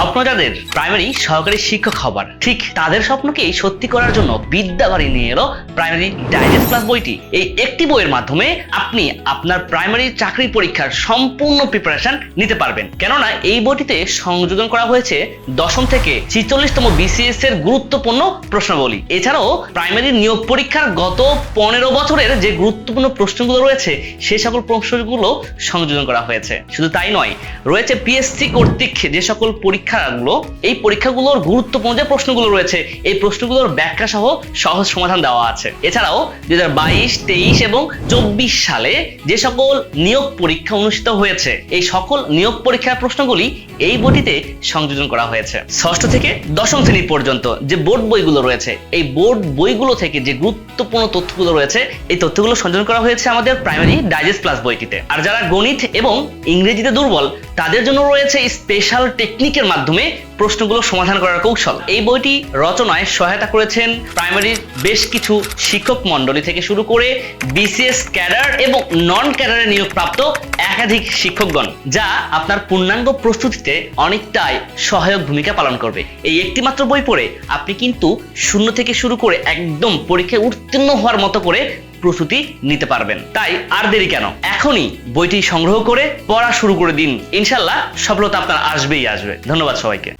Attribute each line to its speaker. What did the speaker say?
Speaker 1: স্বপ্ন যাদের প্রাইমারি সহকারী শিক্ষক হবার। ঠিক তাদের স্বপ্নকে সত্যি করার জন্য বিদ্যাবাড়ি নিয়ে এলো প্রাইমারি ডাইজেস্ট প্লাস বইটি। এই একটি বইয়ের মাধ্যমে আপনি আপনার প্রাইমারি চাকরি পরীক্ষার সম্পূর্ণ প্রিপারেশন নিতে পারবেন। কেননা এই বইটিতে সংযোজন করা হয়েছে দশম থেকে ছিচল্লিশতম বিসিএস এর গুরুত্বপূর্ণ প্রশ্নাবলী। এছাড়াও প্রাইমারি নিয়োগ পরীক্ষার গত পনেরো বছরের যে গুরুত্বপূর্ণ প্রশ্নগুলো রয়েছে, সে সকল প্রশ্নগুলো সংযোজন করা হয়েছে। শুধু তাই নয়, রয়েছে পিএসসি কর্তৃক যে সকল পরীক্ষাগুলো, এই পরীক্ষাগুলোর গুরুত্বপূর্ণ যে প্রশ্নগুলো রয়েছে, এই প্রশ্নগুলোর ব্যাখ্যা সহ সহজ সমাধান দেওয়া আছে। এছাড়াও দুই হাজার বাইশ, তেইশ এবং চব্বিশ সালে যে সকল নিয়োগ পরীক্ষা অনুষ্ঠিত হয়েছে, এই সকল নিয়োগ পরীক্ষার প্রশ্নগুলি এই বইটিতে সংযোজন করা হয়েছে। ষষ্ঠ থেকে দশম শ্রেণি পর্যন্ত যে বোর্ড বইগুলো রয়েছে, এই বোর্ড বইগুলো থেকে যে গুরুত্বপূর্ণ তথ্যগুলো রয়েছে, এই তথ্যগুলো সংযোজন করা হয়েছে আমাদের প্রাইমারি ডাইজেস্ট প্লাস বইটিতে। আর যারা গণিত এবং ইংরেজিতে দুর্বল তাদের জন্য রয়েছে স্পেশাল টেকনিকের মাধ্যমে প্রশ্নগুলো সমাধান করার কৌশল। এই বইটি রচনায় সহায়তা করেছেন প্রাইমারির বেশ কিছু শিক্ষক মণ্ডলী থেকে শুরু করে বিসিএস ক্যাডার এবং নন ক্যাডারে নিয়োগপ্রাপ্ত একাধিক শিক্ষকগণ, যা আপনার পূর্ণাঙ্গ প্রস্তুতিতে অনেকটাই সহায়ক ভূমিকা পালন করবে। এই একটি মাত্র বই পড়ে আপনি কিন্তু শূন্য থেকে শুরু করে একদম পরীক্ষায় উত্তীর্ণ হওয়ার মতো করে প্রস্তুতি নিতে পারবেন। তাই আর দেরি কেন? এখনই বইটি সংগ্রহ করে পড়া শুরু করে দিন। ইনশাল্লাহ সফলতা আপনার আসবেই আসবে। ধন্যবাদ সবাইকে।